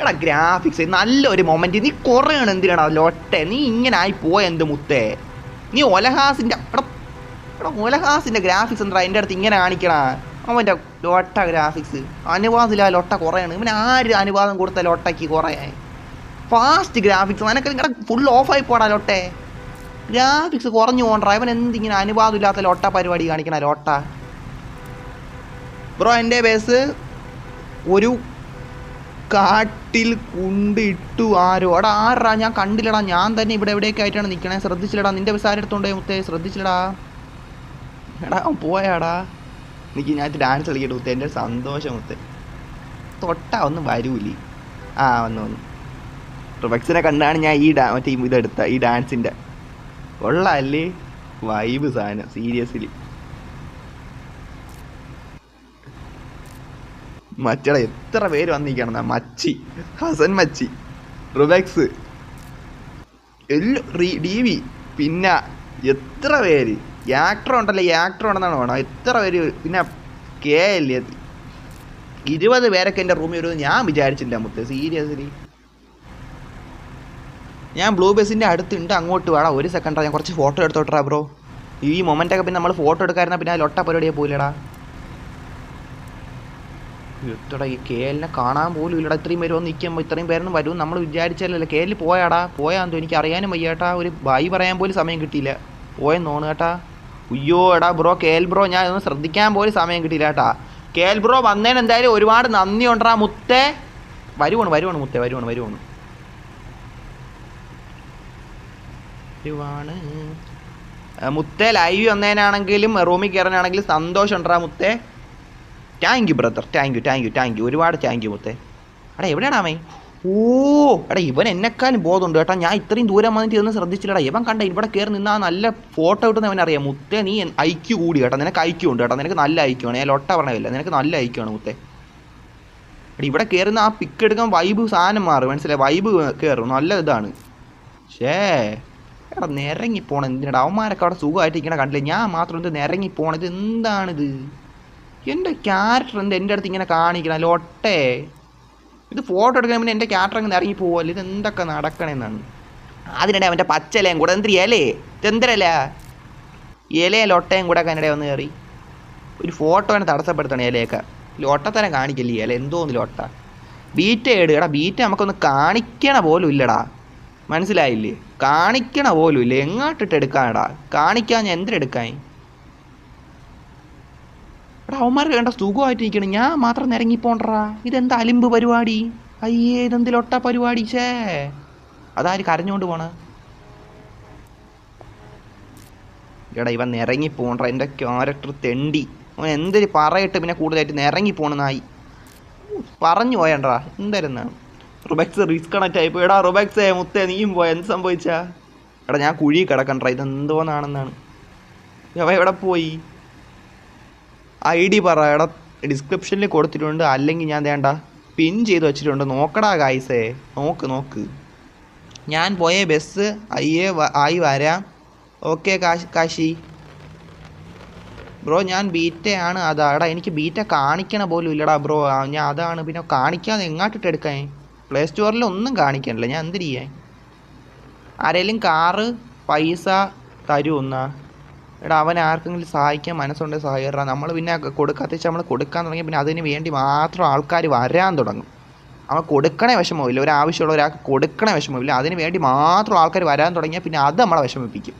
എടാ ഗ്രാഫിക്സ് നല്ലൊരു മൊമെന്റ് നീ കുറയാണ് എന്തിനാടാ ലൊട്ടെ നീ ഇങ്ങനെ ആയി പോയ എന്ത് മുത്തേ? നീ ഒലഹാസിന്റെ എടാ എടാ ഒലഹാസിന്റെ ഗ്രാഫിക്സ് എന്താ? എന്റെ അടുത്ത് ഇങ്ങനെ കാണിക്കണ. അവന്റെ ലോട്ട ഗ്രാഫിക്സ് അനുവാദമില്ല ലൊട്ട കുറയാണ് ഇവന് ആര് അനുവാദം കൊടുത്ത ലൊട്ടയ്ക്ക് കുറേ. ഫാസ്റ്റ് ഗ്രാഫിക്സ് അതിനൊക്കെ ഇങ്ങനെ ഫുൾ ഓഫായി പോടാ ലോട്ടെ ഗ്രാഫിക്സ് കുറഞ്ഞു പോകണ്ട. ഇവൻ എന്തിങ്ങനെ അനുവാദം ഇല്ലാത്ത ലോട്ട പരിപാടി കാണിക്കണ ലോട്ട ബ്രോ എന്റെ ബേസ് ഒരു കാട്ടിൽ കുണ്ടിട്ടു ആരോ. എടാ ആരാ ഞാൻ കണ്ടില്ലടാ. ഞാൻ തന്നെ ഇവിടെ എവിടെയൊക്കെ ആയിട്ടാണ് നിൽക്കണേ ശ്രദ്ധിച്ചില്ലടാ. നിന്റെ ബസ് എടുത്തോണ്ടേ മുത്തേ. ശ്രദ്ധിച്ചില്ലടാ. എടാ അവൻ പോയാടാ. എനിക്ക് ഞാൻ ഡാൻസ് കളിക്കട്ടെ മുത്തേ. എന്റെ സന്തോഷം മുത്തേ. തൊട്ടാ ഒന്ന് വരൂലി. ആ വന്നു വന്നു. റിവക്സിനെ കണ്ടാണ് ഞാൻ ഈ ഡാ മറ്റേ ഇതെടുത്ത ഈ ഡാൻസിന്റെ കൊള്ളാല്ലേ വൈബ് സാധനം സീരിയസ്ലി മറ്റേടാ എത്ര പേര് വന്നിരിക്കണം മച്ചി ഹസൻ മച്ചി റുബക്സ് എല്ലാം ഡി വി പിന്നെ എത്ര പേര്? ആക്ടർ ഉണ്ടല്ലോ ആക്ടർ ഉണ്ടെന്നാണ് വേണം. എത്ര പേര്? പിന്നെ കെ അല്ലേ ഇരുപത് പേരൊക്കെ എന്റെ റൂമിൽ വരുമെന്ന് ഞാൻ വിചാരിച്ചില്ല മുത്ത്. സീരിയസ്ലി ഞാൻ ബ്ലൂ ബസിന്റെ അടുത്തുണ്ട് അങ്ങോട്ട് വേണം ഒരു സെക്കൻഡാ ഞാൻ കുറച്ച് ഫോട്ടോ എടുത്തോട്ടാ ബ്രോ ഈ മൊമെന്റൊക്കെ പിന്നെ നമ്മൾ ഫോട്ടോ എടുക്കാമായിരുന്നാൽ പിന്നെ ആ ലൊട്ട പരിപാടിയെ പോയില്ലടാ എത്തടാ ഈ കെ എല്ലിനെ കാണാൻ പോലും ഇല്ലടാ. ഇത്രയും പേര് വന്ന് നിൽക്കുമ്പോൾ ഇത്രയും പേരൊന്നും വരും നമ്മൾ വിചാരിച്ചാലല്ലേ കെ എല്ലിൽ പോയാടാ പോയാന്തോ എനിക്ക് അറിയാനും വയ്യാട്ടാ. ഒരു ബായി പറയാൻ പോലും സമയം കിട്ടിയില്ല. പോയെന്ന് തോന്നുന്നു കേട്ടാ. അയ്യോ എടാ ബ്രോ കെ എൽ ബ്രോ ഞാൻ ഇതൊന്നും ശ്രദ്ധിക്കാൻ പോലും സമയം കിട്ടിയില്ല കേട്ടാ. കെ എൽ ബ്രോ വന്നതിന് എന്തായാലും ഒരുപാട് നന്ദി ഉണ്ടാ മുത്തേ. വരുവാണ് വരുവാണ് മുത്തേ വരുവാണ് വരുവാണ്. വരുവാണ്. മുത്തേ ലൈവ് വന്നതിനാണെങ്കിലും റൂമിൽ കയറാനാണെങ്കിലും സന്തോഷം ഉണ്ടാ മുത്തേ. Thank you brother thank you thank you thank you ഒരുപാട് താങ്ക് യു മുത്തേ. എടാ എവിടെയാണ് അവൻ? ഓ എടാ ഇവൻ എന്നെക്കാളും ബോധമുണ്ട് കേട്ടോ. ഞാൻ ഇത്രയും ദൂരം വന്നിട്ട് ഇതൊന്നും ശ്രദ്ധിച്ചില്ലടാ. ഇവൻ കണ്ട ഇവിടെ കയറി നിന്നാ നല്ല ഫോട്ടോ കിട്ടുന്ന അവൻ അറിയാം മുത്തേ നീ ഐക്യു കൂടി കേട്ടോ. നിനക്ക് ഐക്യു ഉണ്ട് കേട്ടോ. നിനക്ക് നല്ല ഐക്യമാണ് ഞാൻ ലൊട്ട പറഞ്ഞില്ല നിനക്ക് നല്ല ഐക്യമാണ് മുത്തേ. എടാ ഇവിടെ കയറുന്ന ആ പിക്ക് എടുക്കാൻ വൈബ് സാധനം മാറും. മനസ്സിലായി? വൈബ് കയറും നല്ല ഇതാണ്. ഷേ എടാ നിരങ്ങി പോണം എന്തിനാ അവന്മാരൊക്കെ അവിടെ സുഖമായിട്ട് ഇരിക്കണ കണ്ടില്ല? ഞാൻ മാത്രം എന്ത് നിരങ്ങി പോണത്? എന്താണിത്? എന്റെ ക്യാരക്ടർ എന്ത്? എന്റെ അടുത്ത് ഇങ്ങനെ കാണിക്കണം ലൊട്ടേ. ഇത് ഫോട്ടോ എടുക്കാൻ പിന്നെ എന്റെ ക്യാരക്ടർ അങ്ങനെ ഇറങ്ങി പോവല്ലേ ഇത് എന്തൊക്കെ നടക്കണമെന്നാണ് അതിനിടെ അവന്റെ പച്ചലയും കൂടെ എന്തിരി ഇലേ? ഇതെന്തരല്ല ഇലയും ലൊട്ടയും കൂടെ ഒക്കെ വന്ന് കയറി. ഒരു ഫോട്ടോനെ തടസ്സപ്പെടുത്തണം ഇലയൊക്കെ. ലൊട്ടത്തരം കാണിക്കല്ലേ ഇല? എന്തോന്ന് ലൊട്ട? ബീറ്റ ഏട് എടാ ബീറ്റ നമുക്കൊന്ന് കാണിക്കണ പോലും ഇല്ലടാ. മനസ്സിലായില്ലേ? കാണിക്കണ പോലും ഇല്ല? എങ്ങോട്ടിട്ട് എടുക്കാനടാ? കാണിക്കാൻ ഞാൻ എന്തിനെടുക്കാൻ എടാ അവന്മാർക്ക് വേണ്ട സുഖമായിട്ട് ഇരിക്കണം ഞാൻ മാത്രം നിരങ്ങി പോണ്ടറാ ഇതെന്താ അലിമ്പ് പരിപാടി? അയ്യേ ഇതെന്തിലൊട്ട പരിപാടി ഛേ. അതാര് കരഞ്ഞോണ്ട് പോണ? എടാ ഇവൻ നിരങ്ങി പോണ്ട എന്റെ ക്യാരക്ടർ തെണ്ടി. അവൻ എന്തൊരു പറയിട്ട് പിന്നെ കൂടുതലായിട്ട് നിരങ്ങി പോണെന്നായി നായി പറഞ്ഞു പോയണ്ടാ എന്തായിരുന്നാണ് റുബക്സ് റിസ്ക് കണക്റ്റ് ആയിപ്പോ എടാ റുബക്സേ മുത്തേ നീയും പോയ. എന്ത് സംഭവിച്ചാ? എടാ ഞാൻ കുഴി കിടക്കണ്ട ഇതെന്തോന്നാണെന്നാണ്. അവ എവിടെ പോയി? ഐ ഡി പറയട ഡിസ്ക്രിപ്ഷനിൽ കൊടുത്തിട്ടുണ്ട്. അല്ലെങ്കിൽ ഞാൻ വേണ്ട പിൻ ചെയ്ത് വെച്ചിട്ടുണ്ട്. നോക്കടാ ഗായ്സേ നോക്ക് നോക്ക്. ഞാൻ പോയ ബസ് അയ്യേ ആയി വരാം. ഓക്കെ കാശ് കാശി. ബ്രോ ഞാൻ ബീറ്റയാണ്. അതാടാ എനിക്ക് ബീറ്റ കാണിക്കണ പോലും ഇല്ലടാ ബ്രോ. ഞാൻ അതാണ് പിന്നെ കാണിക്കാതെ എങ്ങാട്ടിട്ട് എടുക്കാൻ? പ്ലേ സ്റ്റോറിൽ ഒന്നും കാണിക്കണില്ല. ഞാൻ എന്ത് ചെയ്യാൻ? ആരെങ്കിലും കാറ് പൈസ തരുമെന്നാ എടാ അവൻ ആർക്കെങ്കിലും സഹായിക്കാൻ മനസ്സുണ്ടെങ്കിൽ സഹായിക്കടാ നമ്മൾ പിന്നെ കൊടുക്കാത്ത വെച്ചാൽ നമ്മൾ കൊടുക്കാൻ തുടങ്ങി പിന്നെ അതിന് വേണ്ടി മാത്രം ആൾക്കാർ വരാൻ തുടങ്ങും. അവൻ കൊടുക്കണേ വിഷമമില്ല. ഒരാവശ്യമുള്ള ഒരാൾക്ക് കൊടുക്കണേ വിഷമമില്ല. അതിന് വേണ്ടി മാത്രം ആൾക്കാർ വരാൻ തുടങ്ങിയാൽ പിന്നെ അത് നമ്മളെ വിഷമിപ്പിക്കും.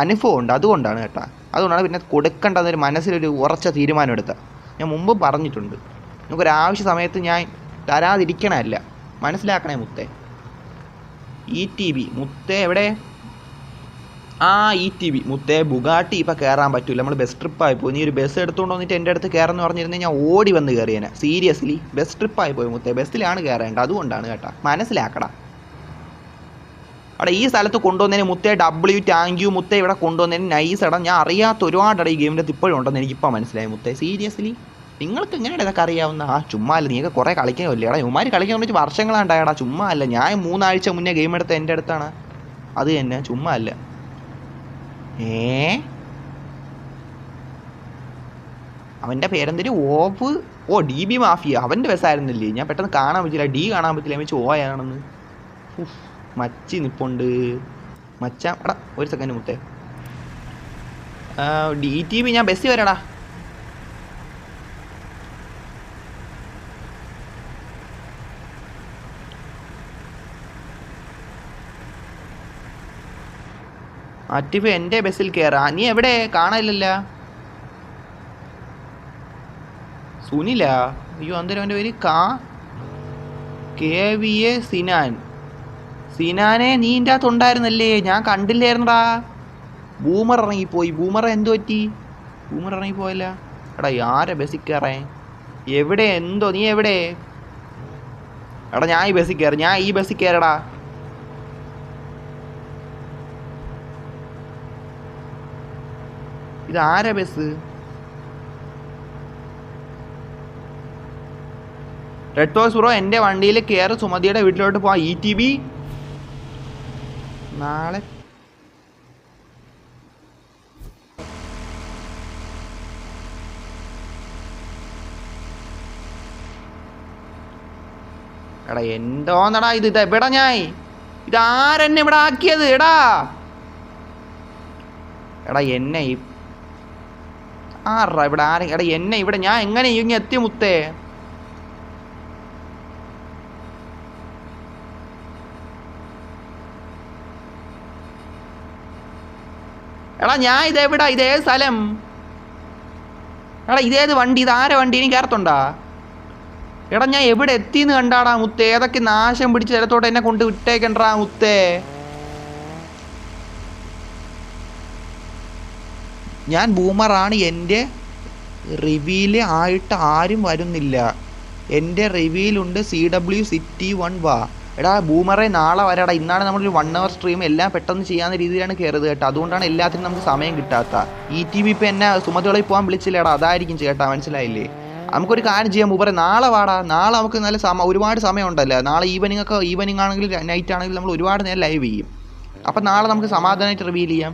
അനുഭവം ഉണ്ട്. അതുകൊണ്ടാണ് കേട്ടോ. അതുകൊണ്ടാണ് പിന്നെ കൊടുക്കേണ്ടതെന്നൊരു മനസ്സിലൊരു ഉറച്ച തീരുമാനം എടുത്ത ഞാൻ മുമ്പ് പറഞ്ഞിട്ടുണ്ട്. നമുക്കൊരാവശ്യ സമയത്ത് ഞാൻ തരാതിരിക്കണമല്ല മനസ്സിലാക്കണേ മുത്തേ. ഇ ടി ബി മുത്തേ എവിടെ? ആ ഇ ടി വി മുത്തേ ബുഗാട്ടി ഇപ്പം കയറാൻ പറ്റില്ല നമ്മൾ ബസ് ട്രിപ്പായി പോയി. നീ ഒരു ബസ് എടുത്തുകൊണ്ട് വന്നിട്ട് എന്റെ അടുത്ത് കയറെന്ന് പറഞ്ഞിരുന്നു ഞാൻ ഓടി വന്ന് കയറിയേനെ സീരിയസ്ലി ബസ് ട്രിപ്പായി പോയി മുത്തേ. ബസ്സിലാണ് കയറേണ്ടത് അതുകൊണ്ടാണ് കേട്ടാ. മനസ്സിലാക്കടാ. അവിടെ ഈ സ്ഥലത്ത് കൊണ്ടുവന്നതിന് മുത്തേ ഡബ്ല്യു താങ്ക് യു മുത്തേ ഇവിടെ കൊണ്ടുവന്നതിന് നൈസ് ഇടം ഞാൻ അറിയാത്ത ഒരുപാട് ഈ ഗെയിമിന്റെ ഇപ്പോഴും ഉണ്ടെന്ന് എനിക്കിപ്പോൾ മനസ്സിലായി മുത്തേ. സീരിയസ്ലി നിങ്ങൾക്ക് എങ്ങനെയാണ് ഇതൊക്കെ അറിയാവുന്ന? ആ ചുമ്മാ അല്ല. നിങ്ങൾക്ക് കുറേ കളിക്കാനില്ലേ എടാ ഇവന്മാർ കളിക്കാൻ വേണ്ടി വർഷങ്ങളാണ്ടായടാ. ചുമ്മാ അല്ല. ഞാൻ മൂന്നാഴ്ച മുന്നേ ഗെയിം എടുത്ത എന്റെ അടുത്താണ്. അത് തന്നെ. ചുമ്മാ അല്ല. ഏ? അവന്റെ പേരെന്തൊരു ഓവ് ഓ ഡി ബി മാഫിയ. അവന്റെ ബസ്സായിരുന്നില്ലേ ഞാൻ പെട്ടെന്ന് കാണാൻ പറ്റില്ല. ഡി കാണാൻ പറ്റില്ല. വെച്ച് ഓയാണെന്ന് ഉഫ്, മച്ചി നിപ്പുണ്ട്. മച്ച ഒരു സെക്കൻഡ് മുത്തേ. ഡി ടി ബി ഞാൻ ബസ്സിൽ വരാടാ. ആറ്റിഫ് എന്റെ ബസ്സിൽ കയറാ നീ എവിടെ? കാണാനില്ലല്ല. സുനില? അയ്യോ അന്തരം അവന്റെ പേര് കാ. K V A Sinan. സിനാനെ നീ എന്റെ അകത്ത് ഉണ്ടായിരുന്നല്ലേ? ഞാൻ കണ്ടില്ലായിരുന്നടാ. ബൂമർ ഇറങ്ങിപ്പോയി. ബൂമർ എന്ത് പറ്റി? ബൂമർ ഇറങ്ങിപ്പോയല്ല. എടാ ആരെ ബസ്സിൽ കയറേ എവിടെ? എന്തോ? നീ എവിടെ? എടാ ഞാൻ ഈ ബസ്സിൽ കയറി ഞാൻ ഈ ബസ്സിൽ കയറടാ ഇത് ആരാ ബസ്? റെഡ് ടോസ് ബ്രോ എന്റെ വണ്ടിയിൽ കയറി സുമതിയുടെ വീട്ടിലോട്ട് പോവാം. ഇ ടി ബി നാളെ. എടാ എന്തോന്നടാ ഇത്? ഇത് എവിടാ ഞാൻ? ഇത് ആരെന്നെ ഇവിടെ ആക്കിയത്? എടാ. എടാ എന്നെ ആറാ ഇവിടെ ആരെ എടാ എന്നെ ഇവിടെ ഞാൻ എങ്ങനെ ഇങ്ങ് എത്തി മുത്തേ? എടാ ഞാൻ ഇതെവിടാ? ഇതേ സ്ഥലം? എടാ ഇതേത് വണ്ടി? ഇത് ആരെ വണ്ടി? ഇനി കയറത്തുണ്ടാ എടാ ഞാൻ എവിടെ എത്തിന്ന് കണ്ടാടാ മുത്തേ? ഏതൊക്കെ നാശം പിടിച്ച സ്ഥലത്തോട്ട് എന്നെ കൊണ്ട് വിട്ടേക്കണ്ടാ മുത്തേ? ഞാൻ ബൂമറാണ്. എന്റെ റിവീൽ ആയിട്ട് ആരും വരുന്നില്ല. എന്റെ റിവീലുണ്ട് സി ഡബ്ല്യു സിറ്റി വൺ വാ. എടാ ബൂമറെ നാളെ വരാടാ. ഇന്നാണ് നമ്മളൊരു വൺ അവർ സ്ട്രീം എല്ലാം പെട്ടെന്ന് ചെയ്യാവുന്ന രീതിയിലാണ് കയറുന്നത് കേട്ടോ. അതുകൊണ്ടാണ് എല്ലാത്തിനും നമുക്ക് സമയം കിട്ടാത്ത. ഇ ടി വി ഇപ്പം എന്നെ സുമതികളിൽ പോകാൻ വിളിച്ചില്ലേടാ. അതായിരിക്കും ചേട്ടാ മനസ്സിലായില്ലേ? നമുക്കൊരു കാര്യം ചെയ്യാം ബൂമറെ നാളെ വാടാ. നാളെ നമുക്ക് നല്ല സമയം ഒരുപാട് സമയം ഉണ്ടല്ലോ നാളെ ഈവനിങ് ഒക്കെ ഈവനിങ് ആണെങ്കിൽ നൈറ്റ് ആണെങ്കിൽ നമ്മൾ ഒരുപാട് നേരം ലൈവ് ചെയ്യും. അപ്പം നാളെ നമുക്ക് സമാധാനമായിട്ട് റിവീൽ ചെയ്യാം.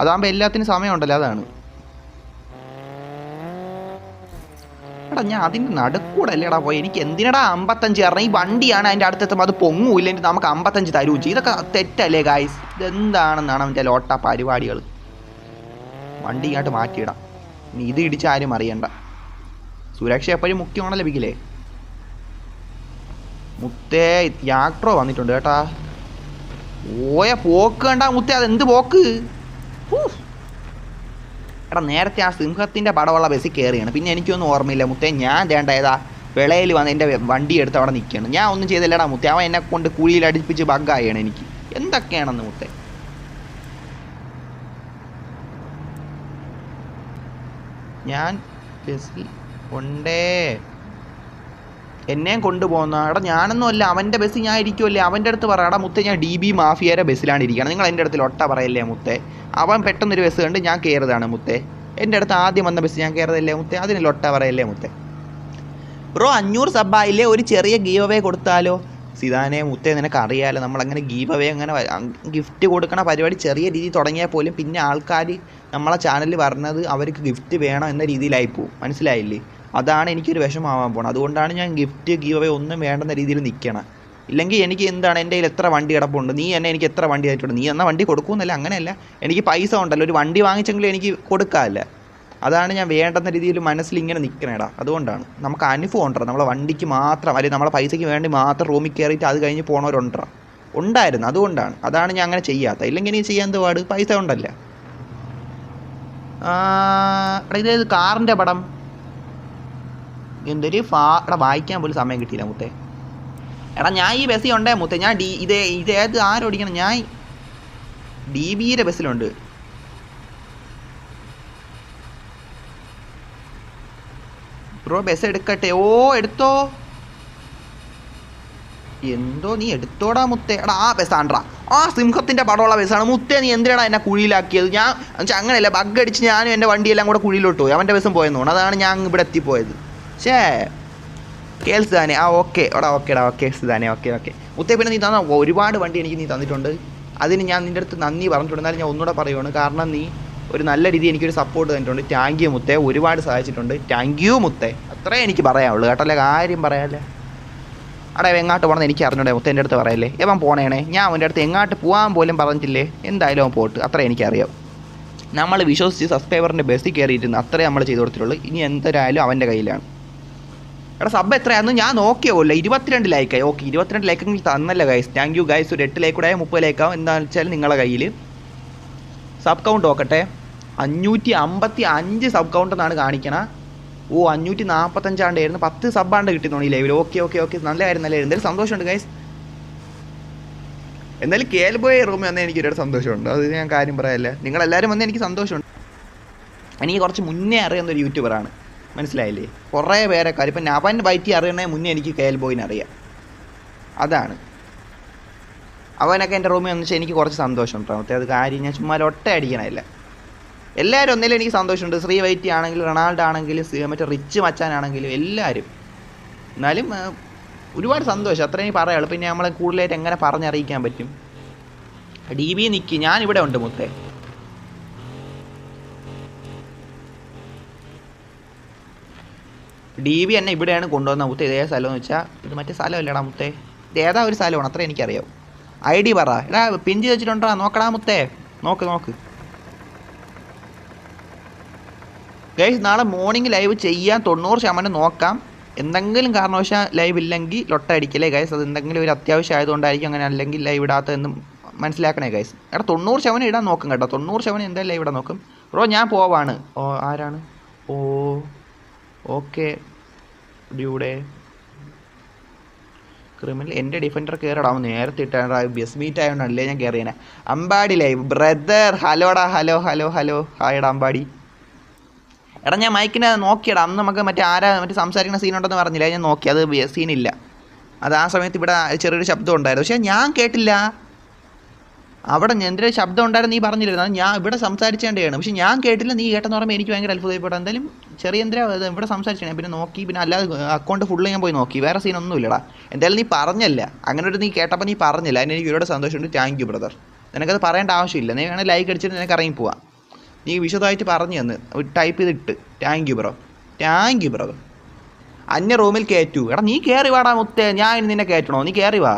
അതാകുമ്പോൾ എല്ലാത്തിനും സമയമുണ്ടല്ലോ അതാണ്. എടാ ഞാൻ അതിന്റെ നടുക്കൂടെ അല്ലേടാ പോയി? എനിക്ക് എന്തിനടാ അമ്പത്തഞ്ച് കാരണം ഈ വണ്ടിയാണ് അതിന്റെ അടുത്തെത്തുമ്പോൾ അത് പൊങ്ങൂല്ല എനിക്ക് നമുക്ക് അമ്പത്തഞ്ച് തരുകയും ചെയ്യും. ഇതൊക്കെ തെറ്റല്ലേ ഗായ്സ് ഇതെന്താണെന്നാണ് അവന്റെ ലോട്ട പരിപാടികൾ വണ്ടി ഇങ്ങോട്ട് മാറ്റിയിടാം. ഇനി ഇത് ഇടിച്ച് ആരും അറിയണ്ട. സുരക്ഷ എപ്പോഴും മുഖ്യമാണല്ലോ ലഭിക്കില്ലേ മുത്തേ യാക്ട്രോ വന്നിട്ടുണ്ട് കേട്ടാ. ഓയ പോക്ക് വേണ്ട മുത്തേ അതെന്ത് പോക്ക്. എടാ നേരത്തെ ആ സിംഹത്തിന്റെ പടമുള്ള ബസ്സിൽ കയറിയാണ്. പിന്നെ എനിക്കൊന്നും ഓർമ്മയില്ല. മുത്തേ ഞാൻ വേണ്ട ഏതാ വിളയിൽ വന്ന് എന്റെ വണ്ടി എടുത്ത് അവിടെ നിൽക്കുകയാണ്. ഞാൻ ഒന്നും ചെയ്തില്ലടാ മുത്തേ. അവൻ എന്നെ കൊണ്ട് കുഴിയിൽ അടുപ്പിച്ച് ബഗ്ഗായാണ് എനിക്ക്. എന്തൊക്കെയാണെന്ന് മുത്തേ? ഞാൻ ബസ്സിൽ ഉണ്ടേ എന്നെയും കൊണ്ടുപോകുന്ന. എടാ ഞാനൊന്നും അല്ല അവന്റെ ബസ്സിൽ ഞാൻ ഇരിക്കുമല്ലേ അവന്റെ അടുത്ത് പറ എടാ മുത്തേ ഞാൻ ഡി ബി മാഫിയയുടെ ബസ്സിലാണ് ഇരിക്കുകയാണ് നിങ്ങൾ എന്റെ അടുത്ത് ഒട്ട പറയല്ലേ മുത്തേ? അവൻ പെട്ടെന്നൊരു ബസ് കണ്ട് ഞാൻ കയറിയതാണ് മുത്തേ. എന്റെ അടുത്ത് ആദ്യം വന്ന ബസ് ഞാൻ കയറിയതല്ലേ മുത്തേ? അതിന് ലൊട്ട പറയല്ലേ മുത്തേ? ബ്രോ അഞ്ഞൂറ് സബ്ബായില്ലേ ഒരു ചെറിയ ഗീവ് അവേ കൊടുത്താലോ? സിതാനെ മുത്തേ നിനക്ക് അറിയാലോ നമ്മളങ്ങനെ ഗീവ് അവേ അങ്ങനെ ഗിഫ്റ്റ് കൊടുക്കണ പരിപാടി ചെറിയ രീതിയിൽ തുടങ്ങിയാൽ പോലും പിന്നെ ആൾക്കാർ നമ്മളെ ചാനലിൽ പറഞ്ഞത് അവർക്ക് ഗിഫ്റ്റ് വേണം എന്ന രീതിയിലായി പോകും മനസ്സിലായില്ലേ? അതാണ് എനിക്കൊരു വിഷമാവാൻ പോണത്. അതുകൊണ്ടാണ് ഞാൻ ഗിഫ്റ്റ് ഗീവ് അവേ ഒന്നും വേണ്ടെന്ന രീതിയിൽ നിൽക്കണം ഇല്ലെങ്കിൽ എനിക്ക് എന്താണ് എന്റെ കയ്യിൽ എത്ര വണ്ടി കിടപ്പുണ്ട്? നീ എന്നെ എനിക്ക് എത്ര വണ്ടി ആയിട്ടുണ്ട്? നീ എന്നാൽ വണ്ടി കൊടുക്കുമെന്നല്ല അങ്ങനെയല്ല. എനിക്ക് പൈസ ഉണ്ടല്ലോ. ഒരു വണ്ടി വാങ്ങിച്ചെങ്കിലും എനിക്ക് കൊടുക്കാമല്ല. അതാണ് ഞാൻ വേണ്ടെന്ന രീതിയിൽ മനസ്സിൽ ഇങ്ങനെ നിൽക്കണേടാ അതുകൊണ്ടാണ്. നമുക്ക് അനുഭവം ഉണ്ടോ നമ്മളെ വണ്ടിക്ക് മാത്രം അല്ലെങ്കിൽ നമ്മളെ പൈസയ്ക്ക് വേണ്ടി മാത്രം റൂമിൽ കയറിയിട്ട് അത് കഴിഞ്ഞ് പോണവരുണ്ടോ? ഉണ്ടായിരുന്നു. അതുകൊണ്ടാണ്. അതാണ് ഞാൻ അങ്ങനെ ചെയ്യാത്ത. ഇല്ലെങ്കിൽ ഇനി ചെയ്യാൻ എന്ത് പാട്? പൈസ ഉണ്ടല്ല? എടാ കാറിന്റെ പടം? എന്തൊരു ഫാ എടാ വായിക്കാൻ പോലും സമയം കിട്ടിയില്ല മുത്തേ. എടാ ഞാൻ ഈ ബസ്സിൽ ഉണ്ടേ മുത്തേ. ഞാൻ ഡി ഇതേ ഇതേത് ആരോടിക്കണം ഞാൻ ഡി ബിയുടെ ബസ്സിലുണ്ട്. ബ്രോ ബസ് എടുക്കട്ടെ. ഓ എടുത്തോ. എന്തോ നീ എടുത്തോടാ മുത്തേ. എടാ ആ ബസ്സാണ്ടാ ആ സിംഹത്തിന്റെ പടമുള്ള ബസ്സാണ്. മുത്തേ നീ എന്തിനാടാ എന്നെ കുഴിയിലാക്കിയത്? ഞാൻ എന്നുവെച്ചാൽ അങ്ങനെയല്ല ബഗ് അടിച്ച് ഞാനും എന്റെ വണ്ടിയെല്ലാം കൂടെ കുഴിയിലോട്ട് പോയി. അവന്റെ ബസ്സും പോയെന്ന് തോന്നുന്നു. അതാണ് ഞാൻ ഇവിടെ എത്തിപ്പോയത് ഷേ കേൾ സുധാനെ. ആ ഓക്കെ. എടാ ഓക്കേടാ ഓക്കെ സുധാനെ ഓക്കെ ഓക്കെ. മുത്തേ പിന്നെ നീ തന്ന ഒരുപാട് വണ്ടി എനിക്ക് നീ തന്നിട്ടുണ്ട്. അതിന് ഞാൻ നിന്റെ അടുത്ത് നന്ദി പറഞ്ഞിട്ടുണ്ട്. എന്നാലും ഞാൻ ഒന്നുകൂടെ പറയുവാണ്. കാരണം നീ ഒരു നല്ല രീതി എനിക്കൊരു സപ്പോർട്ട് തന്നിട്ടുണ്ട്. താങ്ക് യു മുത്തേ. ഒരുപാട് സഹായിച്ചിട്ടുണ്ട്. താങ്ക് യു മുത്തേ. അത്രേ എനിക്ക് പറയാനുള്ളൂ. കേട്ടല്ലേ കാര്യം പറയാല്ലേ? അടേ എങ്ങാട്ട് പോകണമെന്ന് എനിക്ക് അറിഞ്ഞൂടെ. മുത്തേ എന്റെ അടുത്ത് പറയല്ലേ. ഇവൻ പോണേണേ. ഞാൻ അവന്റെ അടുത്ത് എങ്ങാട്ട് പോകാൻ പോലും പറഞ്ഞിട്ടില്ലേ? എന്തായാലും അവൻ പോട്ട്. അത്ര എനിക്കറിയാം. നമ്മൾ വിശ്വസിച്ച് സബ്സ്ക്രൈബറിന്റെ ബസ്സിൽ കയറിയിരുന്നു അത്രേ നമ്മൾ ചെയ്തു കൊടുത്തിട്ടുള്ളൂ. ഇനി എന്തായാലും അവന്റെ കയ്യിലാണ്. എടാ സബ് എത്രയാന്ന് ഞാൻ നോക്കിയോല്ല ഇരുപത്തിരണ്ട് ലൈക്കായി ഓക്കെ ഇരുപത്തിരണ്ട് ലൈക്കെങ്കിൽ തന്നല്ല ഗൈസ് താങ്ക് യു ഗൈസ് ഒരു എട്ട് ലൈക്ക് കൂടെ മുപ്പത് ലൈക്കാവും എന്താണെന്ന് വെച്ചാൽ നിങ്ങളുടെ കയ്യിൽ സബ് കൗണ്ട് നോക്കട്ടെ. അഞ്ഞൂറ്റി അമ്പത്തി അഞ്ച് സബ് കൗണ്ട് എന്നാണ് കാണിക്കണ. ഓ അഞ്ഞൂറ്റി നാൽപ്പത്തഞ്ചാണ്ടായിരുന്നു പത്ത് സബ്ബാണ്ട് കിട്ടുന്നു ഈ ലൈവിൽ ഓക്കെ ഓക്കെ ഓക്കെ നല്ല കാര്യം നല്ല കാര്യം എന്തായാലും സന്തോഷമുണ്ട് ഗൈസ് എന്തായാലും കേൽ ബോയ് റൂമിൽ വന്നാൽ എനിക്ക് ഒരുപാട് സന്തോഷമുണ്ട്. അത് ഞാൻ കാര്യം പറയാല്ല? നിങ്ങളെല്ലാവരും വന്നാൽ എനിക്ക് സന്തോഷമുണ്ട്. എനിക്ക് കുറച്ച് മുന്നേ അറിയുന്ന ഒരു യൂട്യൂബറാണ് മനസ്സിലായില്ലേ? കുറേ പേരെ കാര്യം. ഇപ്പം നവൻ വൈറ്റി അറിയണേ മുന്നേ എനിക്ക് കെ എൽ ബോയിനെ അറിയാം. അതാണ്. അവനൊക്കെ എന്റെ റൂമിൽ വന്നിച്ച് എനിക്ക് കുറച്ച് സന്തോഷം മറ്റേ അത് കാര്യം ഞാൻ ചുമ്മാ ഒട്ട അടിക്കണമില്ല എല്ലാവരും ഒന്നിലും എനിക്ക് സന്തോഷമുണ്ട്. ശ്രീ വൈറ്റി ആണെങ്കിലും റൊണാൾഡോ ആണെങ്കിലും മറ്റേ റിച്ച് മച്ചാനാണെങ്കിലും എല്ലാവരും. എന്നാലും ഒരുപാട് സന്തോഷം. അത്രയും പറയാനുള്ളൂ. പിന്നെ നമ്മളെ കൂടുതലായിട്ട് എങ്ങനെ പറഞ്ഞറിയിക്കാൻ പറ്റും? ഡി ബി നിൽക്കി ഞാനിവിടെ ഉണ്ട് മുത്തേ. ഡി ബി എന്നെ ഇവിടെയാണ് കൊണ്ടുവന്ന മുത്തേ ഇതേ സ്ഥലം എന്ന് വെച്ചാൽ ഇത് മറ്റേ സ്ഥലമല്ലടാ മുത്തേ. ഇത് ഏതാ ഒരു സ്ഥലമാണ്? അത്ര എനിക്കറിയാം ഐ ഡി പറ. എടാ പിഞ്ച് വെച്ചിട്ടുണ്ടോ? നോക്കടാ മുത്തേ. നോക്ക് നോക്ക്. ഗൈസ് നാളെ മോർണിംഗ് ലൈവ് ചെയ്യാൻ തൊണ്ണൂറ് ശതമാനം നോക്കാം. എന്തെങ്കിലും കാരണവശാൽ ലൈവ് ഇല്ലെങ്കിൽ ലൊട്ടടിക്കലേ ഗൈസ് അത് എന്തെങ്കിലും ഒരു അത്യാവശ്യം ആയതുകൊണ്ടായിരിക്കും അങ്ങനെ അല്ലെങ്കിൽ ലൈവ് ഇടാത്തതെന്നും മനസ്സിലാക്കണേ ഗൈസ് എടാ തൊണ്ണൂറ് ശതമാനം ഇടാൻ നോക്കും കേട്ടോ. തൊണ്ണൂറ് ശതമാനം എന്തായാലും ലൈവ് ഇടാൻ നോക്കും. ബ്രോ ഞാൻ പോവാണ്. ഓ ആരാണ്? ഓ ഓക്കെ ഡ്യൂടെ. ക്രിമിനൽ എന്റെ ഡിഫൻഡർ കയറിടാവും നേരത്തെ ഇട്ടാ ബസ് മീറ്റ് ആയതുകൊണ്ടല്ലേ ഞാൻ കയറിയനെ അമ്പാടി ലൈവ് ബ്രദർ ഹലോടാ ഹലോ ഹലോ ഹലോ. ഹായടാ അമ്പാടി. എടാ ഞാൻ മൈക്കിനെ നോക്കിയടാ. അന്ന് നമുക്ക് മറ്റേ ആരാ മറ്റേ സംസാരിക്കുന്ന സീനുണ്ടെന്ന് പറഞ്ഞില്ല? ഞാൻ നോക്കി. അത് സീനില്ല അത് ആ സമയത്ത് ഇവിടെ ചെറിയൊരു ശബ്ദം ഉണ്ടായിരുന്നു. പക്ഷേ ഞാൻ കേട്ടില്ല. അവിടെ എന്തൊരു ശബ്ദം ഉണ്ടായിരുന്നു നീ പറഞ്ഞില്ല ഞാൻ ഇവിടെ സംസാരിച്ചേണ്ടതാണ്. പക്ഷെ ഞാൻ കേട്ടില്ല നീ കേട്ടെന്ന് പറയുമ്പോൾ എനിക്ക് ഭയങ്കര അത്ഭുതപ്പെട്ടു. എന്തായാലും ചെറിയ എന്തിനാ ഇത് ഇവിടെ സംസാരിച്ചേ? പിന്നെ നോക്കി പിന്നെ അല്ലാതെ അക്കൗണ്ട് ഫുള്ള് ഞാൻ പോയി നോക്കി. വേറെ സീനൊന്നും ഇല്ലടാ. എന്തായാലും നീ പറഞ്ഞല്ല. അങ്ങനെ ഒരു നീ കേട്ടപ്പോൾ നീ പറഞ്ഞില്ല. അതിന് എനിക്ക് ഒരുപാട് സന്തോഷമുണ്ട്. താങ്ക് യു ബ്രദർ നിനക്കത് പറയേണ്ട ആവശ്യമില്ല. നീ വേണേൽ ലൈക്ക് അടിച്ചിട്ട് നിനക്ക് ഇറങ്ങി പോവാം. നീ വിശദമായിട്ട് പറഞ്ഞു തന്ന്. ടൈപ്പ് ചെയ്തിട്ട്. Thank you bro thank you bro അന്യ റൂമിൽ കയറ്റു എടാ നീ കയറി വാടാ മുത്തേ. ഞാൻ നിന്നെ കയറ്റണോ നീ കയറി വാ.